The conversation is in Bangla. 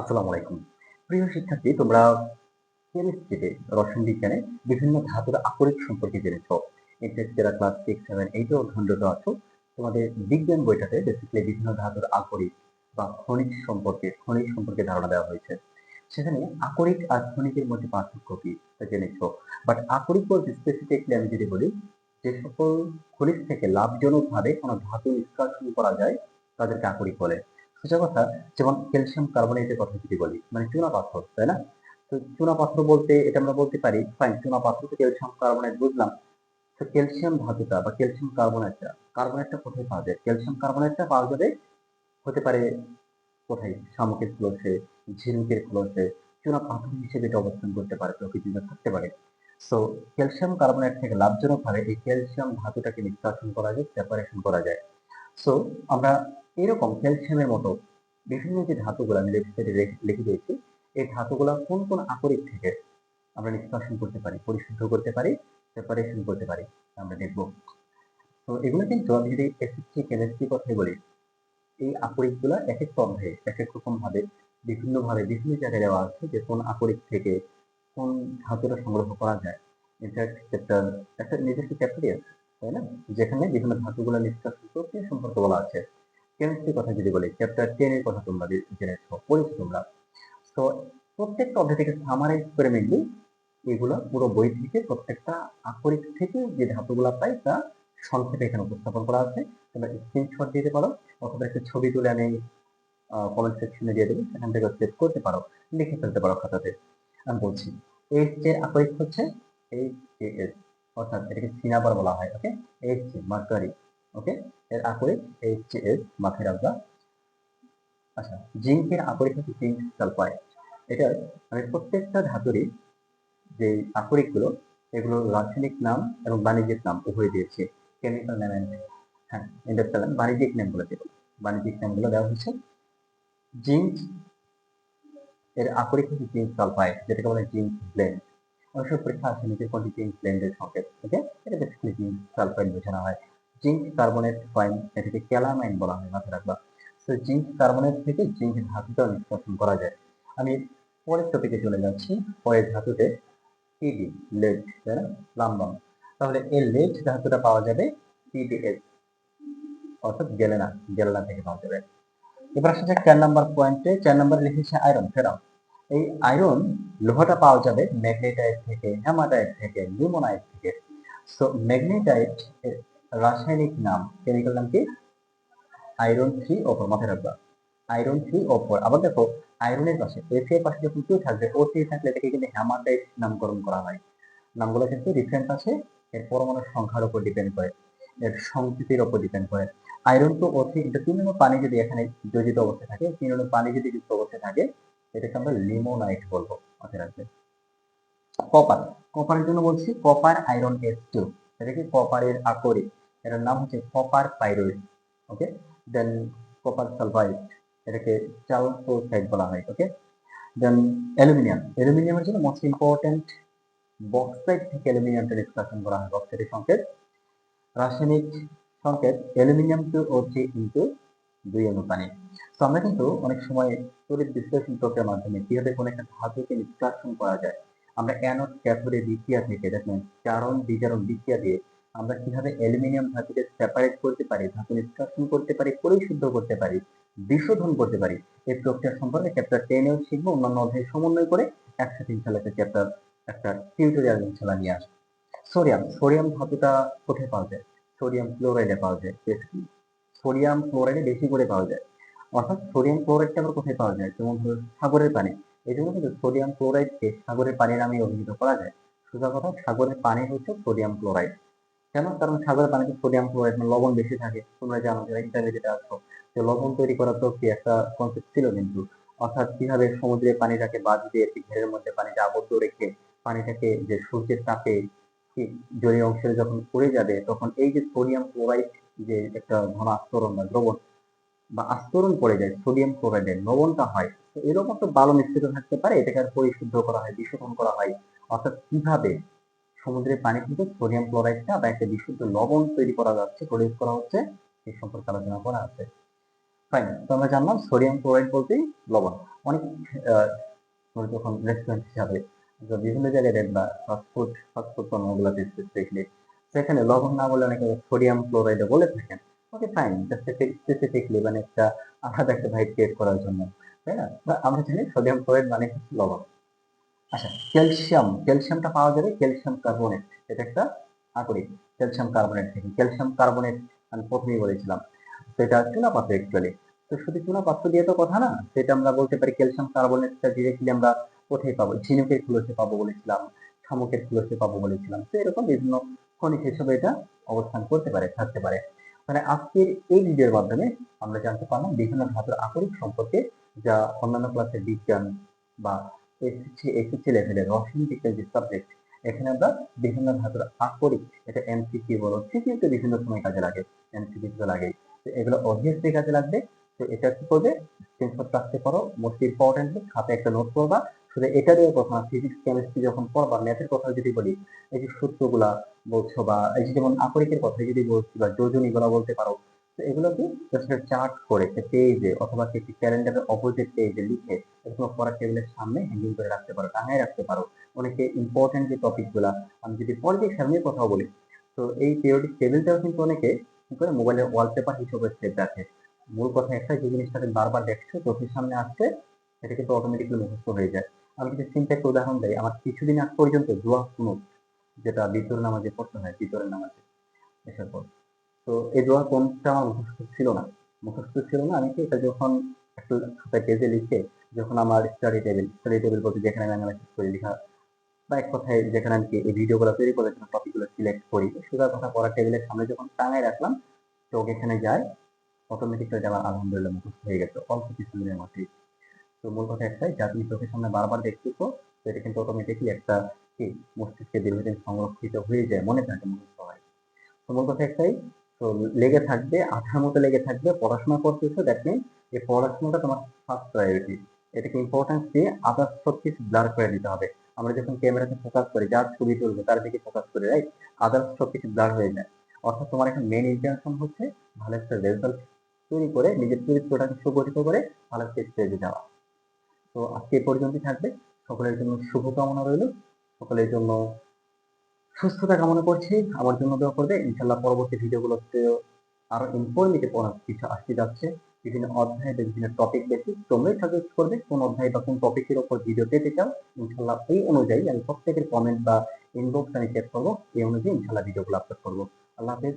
আসসালামু আলাইকুম। প্রিয় শিক্ষার্থী, তোমরা কেমিস্ট্রিতে রসায়ন বিজ্ঞানে বিভিন্ন ধাতুর আকরিক সম্পর্কে জেনেছ। ইন্টারেস্ট যারা ক্লাস সিক্স সেভেন এইটে অধ্যয়নরত আছো। তোমাদের বিজ্ঞান বইটাতে বেসিক্যালি বিভিন্ন ধাতুর আকরিক বা খনিজ সম্পর্কে খনিজ সম্পর্কে ধারণা দেওয়া হয়েছে। সেখানে আকরিক আর খনিজের মধ্যে পার্থক্য কি তা জেনেছ। বাট আকরিক বলতে স্পেসিফিকলি আমি যদি বলি, যে সকল খনিজ থেকে লাভজনকভাবে কোনো ধাতু নিষ্কাশন করা যায়, তাদেরকে আকরিক বলে। সোজা কথা, যেমন ক্যালসিয়াম কার্বনেটের কথা যদি বলি মানে চুনা পাথর, তাই না? তো চুনা পাথর বলতে এটা আমরা বলতে পারি ফাইন চুনা পাথর তো ক্যালসিয়াম কার্বনেট বুঝলাম। তো ক্যালসিয়াম ধাতুটা বা ক্যালসিয়াম কার্বনেটটা কার্বনেটটা কোথায় পাওয়া যায়? ক্যালসিয়াম কার্বনেটটা পাওয়া যাবে, হতে পারে কোথায়? শামুকের ক্লোসে ঝিনুকের ক্লোসে চুনা পাথর হিসেবে এটা অবস্থান করতে পারে প্রকৃতিতে থাকতে পারে। সো ক্যালসিয়াম কার্বনেট থেকে লাভজনকভাবে এই ক্যালসিয়াম ধাতুটাকে নিষ্কাশন করা যায় সেপারেশন করা যায়। সো আমরা এরকম ক্যালসিয়ামের মতো বিভিন্ন যে ধাতুগুলো আমি ওয়েবসাইটে লিখে দিয়েছি, এই ধাতুগুলো কোন কোন আকরিক থেকে আমরা নিষ্কাশন করতে পারি, পরিশুদ্ধ করতে পারি সেপারেশন করতে পারি, আমরা দেখব। তো এগুলো কিন্তু আমি যদি এসএসসি কেমিস্ট্রি কথাই বলি, এই আকরিকগুলো এক এক অধ্যায়ে এক এক রকম ভাবে বিভিন্ন ভাবে বিভিন্ন জায়গায় দেওয়া আছে যে কোন আকরিক থেকে কোন ধাতুটা সংগ্রহ করা যায়। ইনফ্যাক্ট চ্যাপ্টার একটা নিজস্ব চ্যাপ্টারই আছে, তাই না? যেখানে বিভিন্ন ধাতুগুলো নিষ্কাশন প্রক্রিয়া সম্পর্কে বলা আছে। কেমিস্ট্রির কথা যদি বলি চ্যাপ্টার টেন এর কথা তোমরা জেনেছ পড়েছো তোমরা। তো প্রত্যেকটা অধ্যায় থেকে সামারাইজ করে মেনলি এগুলো পুরো বই থেকে, প্রত্যেকটা আকরিক থেকে যে ধাতুগুলো পাই তা সংক্ষেপে এখানে উপস্থাপন করা আছে। তোমরা স্ক্রিনশট দিতে পারো, অথবা একটা ছবি তুলে আমি কমেন্ট সেকশনে দিয়ে দেবো, সেখান থেকে সেভ করতে পারো, লিখে ফেলতে পারো খাতাতে। আমি বলছি এইচ এর আকরিক হচ্ছে এইচ এস অর্থাৎ এটাকে সিনাবার বলা হয় ওকে এইচ মার্কারি ওকে এর আকরিক আচ্ছা আকরিকগুলো এগুলো রাসায়নিক নাম এবং বাণিজ্যিক নাম উভয় দিয়েছে। কেমিক্যাল হ্যাঁ ইন্ডাস্ট্রিয়াল বাণিজ্যিক বাণিজ্যিক দেওয়া হয়েছে। জিঙ্ক এর আকরিক হচ্ছে জিঙ্ক যেটাকে বলে জিঙ্ক ব্লেন্ড অবশ্য পরীক্ষা আছে নিচের কোনটি জিঙ্ক ব্লেন্ডের সংকেত এটা বেসিক্যালি জিঙ্ক সালফাইড বোঝানো হয়। জিঙ্ক কার্বনেট ফাইন এটাকে ক্যালামাইন বলা হয়, মাথায় রাখবা। তো জিঙ্ক কার্বনেট থেকে জিঙ্ক ধাতুটা নিষ্কাশন করা যায়। আমি পরের টপিকে চলে যাচ্ছি, পরের ধাতুতে পিডি লেড তাই না? লাম্বাম তাহলে এই লেড ধাতুটা পাওয়া যাবে টিডিএস অর্থাৎ গেলেনা গেলেনা থেকে পাওয়া যাবে। এবার আসা যাক চার নাম্বার পয়েন্টে চার নাম্বার লিখেছে আয়রন ফেরাম এই আয়রন লোহাটা পাওয়া যাবে ম্যাগনেটাইট থেকে হ্যামাটাইট থেকে লিমোনাইট থেকে। সো ম্যাগনেটাইট রাসায়নিক নাম কেমিক্যাল নাম কি? আয়রন থ্রি ওপর মাথায় রাখবা। আয়রন থ্রি ওপর আবার দেখো আয়রনের পাশে এফ এর পাশে যখন কেউ থাকবে ও থ্রি থাকলে এটাকে কিন্তু হ্যামাটাইট নামকরণ করা হয়। নামগুলো কিন্তু ডিফারেন্ট আছে, এর পরমাণুর সংখ্যার উপর ডিপেন্ড করে, এর সংকৃতির উপর ডিপেন্ড করে। আয়রন তো ও থ্রি তিন পানি যদি এখানে যোজিত অবস্থায় থাকে, তিন পানি যদি যুক্ত অবস্থায় থাকে, এটাকে আমরা লিমোনাইট বলব, মাথায় রাখবে। কপার কপারের জন্য বলছি কপার আয়রন এস টু এটা কি কপারের আকরিক এটার নাম হচ্ছে copper pyrite okay then copper sulphide এটাকে চালফোসাইড বলা হয় ওকে দেন অ্যালুমিনিয়াম অ্যালুমিনিয়ামের জন্য মোস্ট ইম্পর্টেন্ট বক্সাইড থেকে অ্যালুমিনিয়ামটা ডিসকাশন করা হয় বক্সাইডের সংকেত। রাসায়নিক সংকেত aluminium two O three into দুই অণু পানি তো আমরা কিন্তু অনেক সময় তড়িৎ বিশ্লেষণ প্রক্রিয়ার মাধ্যমে কীভাবে কোনো একটা ধাতুকে নিষ্কাশন করা যায়, আমরা অ্যানোড ক্যাথোডে বিক্রিয়া থেকে দেখবেন চারণ, বিজারণ বিক্রিয়া দিয়ে আমরা কীভাবে অ্যালুমিনিয়াম ধাতুকে সেপারেট করতে পারি, ধাতু নিষ্কাশন করতে পারি পরিশুদ্ধ করতে পারি, বিশোধন করতে পারি, এই প্রক্রিয়া সম্পর্কে চ্যাপ্টার টেনেও শিখব, অন্যান্য অধ্যায় সমন্বয় করে একসাথে ইনশাল্লাহ চ্যাপ্টার একটা টিউটোরিয়াল ইনশাল্লাহ নিয়ে আসব। সোডিয়াম সোডিয়াম ধাতুটা কোথায় পাওয়া যায়? সোডিয়াম ক্লোরাইডে পাওয়া যায় বেশি সোডিয়াম ক্লোরাইডে বেশি করে পাওয়া যায়। অর্থাৎ সোডিয়াম ক্লোরাইডটা আবার কোথায় পাওয়া যায়? যেমন ধরো সাগরের পানি, এই জন্য কিন্তু সোডিয়াম ক্লোরাইডকে সাগরের পানি নামে অভিহিত করা যায়। সোজা কথা, সাগরের পানি হচ্ছে সোডিয়াম ক্লোরাইড কেন? কারণ সাগরের পানিতে সোডিয়াম ক্লোরাইড লবণ বেশি থাকে। তোমরা জানো যারা ইন্টারমিডিয়েটে আছো, যে লবণ তৈরি করার প্রক্রিয়া একটা কনসেপ্ট ছিল কিন্তু। অর্থাৎ কীভাবে সমুদ্রের পানিটাকে বাদ দিয়ে একটি ঘেরের মধ্যে পানিটা আবদ্ধ রেখে পানিটাকে যে সূর্যের তাপে জলীয় অংশে যখন পড়ে যাবে, তখন এই যে সোডিয়াম ক্লোরাইড যে একটা ঘন আস্তরণ বা দ্রবণ, বা আস্তরণ পড়ে যায়, সোডিয়াম ক্লোরাইডের লবণটা হয়, তো এরকম একটা বালো মিশ্রিত থাকতে পারে, এটাকে আর পরিশুদ্ধ করা হয়, বিশোধন করা হয়। অর্থাৎ কীভাবে? সমুদ্রের পানি থেকে সোডিয়াম ক্লোরাইডটা বা একটা বিশুদ্ধ লবণ তৈরি করা যাচ্ছে, প্রডিউস করা হচ্ছে। এই সম্পর্কে আলোচনা করা আছে। ফাইন তো আমরা জানলাম সোডিয়াম ক্লোরাইড বলতেই লবণ। অনেক যখন রেস্টুরেন্ট হিসাবে বিভিন্ন জায়গায় দেখবা ফাস্টফুড ফাস্টফুড পণ্যগুলোতে স্পেসিফিকলি সেখানে লবণ না বলে অনেকে সোডিয়াম ক্লোরাইড বলে থাকেন। ওকে ফাইন স্পেসিফিকলি মানে একটা আলাদা একটা ভাইব ক্রিয়েট করার জন্য, তাই না? আমরা জানি সোডিয়াম ক্লোরাইড মানে লবণ। আচ্ছা ক্যালসিয়াম ক্যালসিয়ামটা পাওয়া যাবে ক্যালসিয়াম কার্বনেট এটা একটা আকরিক ক্যালসিয়াম কার্বনেট থেকে ক্যালসিয়াম কার্বনেট আমি প্রথমেই বলেছিলাম তো এটা চুনা পাত্র অ্যাকচুয়ালি তো শুধু চুনা পাত্র দিয়ে তো কথা না, সেটা আমরা বলতে পারি ক্যালসিয়াম কার্বনেটটা ডিরেক্টলি আমরা কোথায় পাবো? ঝিনুকের খুলসে পাবো বলেছিলাম, শামুকের খুলসে পাবো বলেছিলাম, তো এরকম বিভিন্ন খনিজ হিসেবে এটা অবস্থান করতে পারে, থাকতে পারে। মানে আজকের এই ভিডিওর মাধ্যমে আমরা জানতে পারলাম বিভিন্ন ধাতুর আকরিক সম্পর্কে যা অন্যান্য ক্লাসের বিজ্ঞান বা এখানে আমরা বিভিন্ন ধাতুর এটা বিভিন্ন সময় কাজে লাগে। তো লাগেই। তো এগুলো কাজে লাগবে। তো এটা কি করবে? স্ক্রিনশট রাখতে পারো মোস্ট ইম্পর্টেন্ট খাতে একটা নোট করবা শুধু এটারও কথা ফিজিক্স কেমিস্ট্রি যখন পড়বা ম্যাথের কথা যদি বলি, এই যে সূত্রগুলা বলছো বা এই যে যেমন আকরিকের কথা যদি বলছি বা যোজনী গুলা বলতে পারো এগুলো কি চার্ট করে একটা পেজে অথবা একটি ক্যালেন্ডারের অপোজিট পেজে লিখে এরকম পড়ার টেবিলের সামনে হ্যাঙ্গিং করে রাখতে পারো টাঙায় রাখতে পারো। অনেকে ইম্পর্টেন্ট যে টপিকগুলা, আমি যদি পলিটিক্স নিয়ে কথা বলি, তো এই পিরিয়ডিক টেবিলটাও কিন্তু অনেকে করে মোবাইলের ওয়ালপেপার হিসেবে সেভ রাখে। মূল কথা একটা, যে জিনিসটাকে বারবার দেখছ চোখের সামনে আসছে, সেটা কিন্তু অটোমেটিক্যালি মুখস্থ হয়ে যায়। আমি যদি সিম্পল একটা উদাহরণ দেয় আমার কিছুদিন আগ পর্যন্ত দোয়া কুনুত যেটা বিতর নামাজে পড়তে হয় বিতরের নামাজে, এসব পর তো এই দোয়া কোনটা আমার মুখস্থ ছিল না। মুখস্থ ছিল না আমি কি? এটা যখন একটা পেজে লিখে যখন আমার স্টাডি টেবিল স্টাডি টেবিল বলতে যেখানে আমি অ্যানালাইসিস করি, লেখা বা এক কথায় যেখানে আমি এই ভিডিওগুলো তৈরি করার জন্য টপিকগুলো সিলেক্ট করি সেটার কথা পড়া টেবিলের সামনে যখন টাঙায় রাখলাম চোখ এখানে যায় অটোমেটিক্যালি আমার আলহামদুলিল্লাহ মুখস্থ হয়ে গেছে, অল্প কিছু দিনের মধ্যেই। তো মূল কথা একটাই, যা তুমি চোখের সামনে বারবার দেখতে তো সেটা কিন্তু অটোমেটিকলি একটা কি, মস্তিষ্কে দীর্ঘদিন সংরক্ষিত হয়ে যায়, মনে থাকে মুখস্থ হয়। তো মূল কথা একটাই তো লেগে থাকবে, আঠার মতো লেগে থাকবে, পড়াশোনা করতেছো দ্যাট মিন এই পড়াশোনাটা তোমার ফার্স্ট প্রায়োরিটি এটাকে ইম্পর্টেন্স দিয়ে আদার্স সব কিছু ব্লার করে দিতে হবে। আমরা যখন ক্যামেরাতে ফোকাস করি যার ছবি তুলবে, তার দিকে ফোকাস করি রাইট আদার্স সব কিছু ব্লার হয়ে যায়। অর্থাৎ তোমার এখন মেন ইন্টেনশন হচ্ছে ভালো একটা রেজাল্ট তৈরি করে, নিজের চরিত্রটাকে সুগঠিত করে ভালো একটা স্টেজে যাওয়া। তো আজকে পর্যন্তই থাকবে। সকলের জন্য শুভকামনা রইল। সকলের জন্য সুস্থতা কামনা করছি। আমার জন্য দোয়া করবে। ইনশাল্লাহ পরবর্তী ভিডিওগুলোতে আরও ইনফরমেটিভ অনেক কিছু আসতে যাচ্ছে। বিভিন্ন অধ্যায় বিভিন্ন টপিক বেশি তোমরাই সাজেস্ট করবে কোন অধ্যায় বা কোন টপিকের ওপর ভিডিও পেতে চাও। ইনশাল্লাহ এই অনুযায়ী আমি প্রত্যেকের কমেন্ট বা ইনবক্স আমি চেক করব। এই অনুযায়ী ইনশাল্লাহ ভিডিওগুলো আপলোড করব। আল্লাহ হাফেজ।